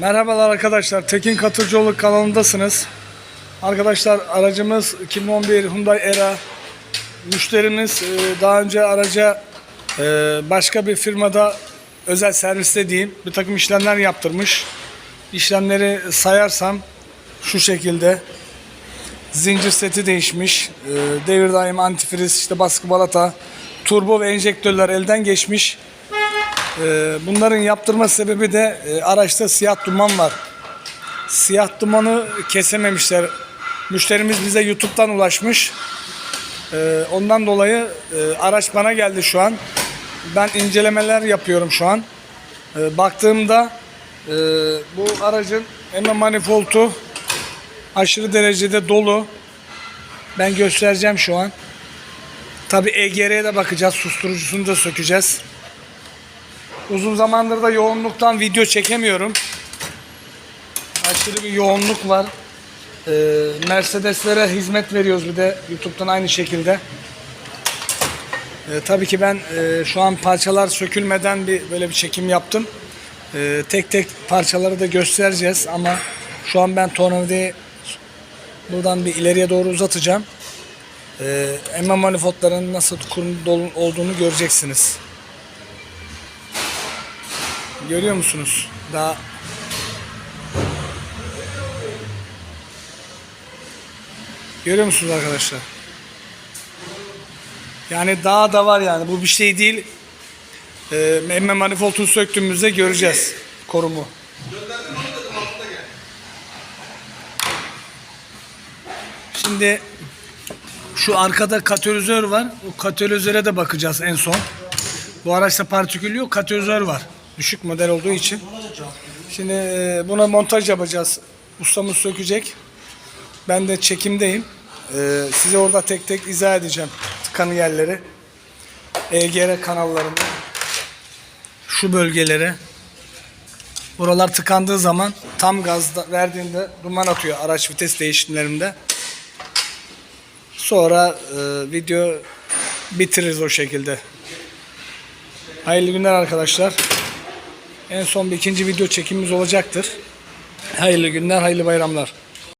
Merhabalar arkadaşlar. Tekin Katırcıoğlu kanalındasınız. Arkadaşlar aracımız 2011 Hyundai Era. Müşterimiz e, daha önce araca e, başka bir firmada özel serviste diyeyim bir takım işlemler yaptırmış. İşlemleri sayarsam şu şekilde zincir seti değişmiş. E, devir daim antifriz, işte baskı balata, turbo ve enjektörler elden geçmiş. Ee, Bunların yaptırma sebebi de e, araçta siyah duman var. Siyah dumanı kesememişler. Müşterimiz bize YouTube'dan ulaşmış. Ee, Ondan dolayı e, araç bana geldi şu an. Ben incelemeler yapıyorum şu an. Ee, Baktığımda e, bu aracın emme manifoldu aşırı derecede dolu. Ben göstereceğim şu an. Tabi EGR'ye de bakacağız. Susturucusunu da sökeceğiz. Uzun zamandır da yoğunluktan video çekemiyorum. Aşırı bir yoğunluk var. Ee, Mercedeslere hizmet veriyoruz bir de YouTube'dan aynı şekilde. Ee, tabii ki ben e, şu an parçalar sökülmeden bir böyle bir çekim yaptım. Ee, tek tek parçaları da göstereceğiz ama şu an ben tornavidayı buradan bir ileriye doğru uzatacağım. Ee, emme manifoldların nasıl olduğunu göreceksiniz. Görüyor musunuz? Daha Görüyor musunuz arkadaşlar? Yani daha da var yani. Bu bir şey değil. Ee, emme manifoldunu söktüğümüzde göreceğiz korumu. Şimdi şu arkada katalizör var. O katalizöre de bakacağız en son. Bu araçta partikül yok, katalizör var. Düşük model olduğu için. Şimdi e, buna montaj yapacağız. Ustamız sökecek. Ben de çekimdeyim. E, size orada tek tek izah edeceğim tıkanı yerleri. EGR kanallarını. Şu bölgeleri. Buralar tıkandığı zaman tam gaz verdiğinde duman atıyor araç vites değişimlerinde. Sonra e, video bitiririz o şekilde. Hayırlı günler arkadaşlar. En son bir ikinci video çekimimiz olacaktır. Hayırlı günler, hayırlı bayramlar.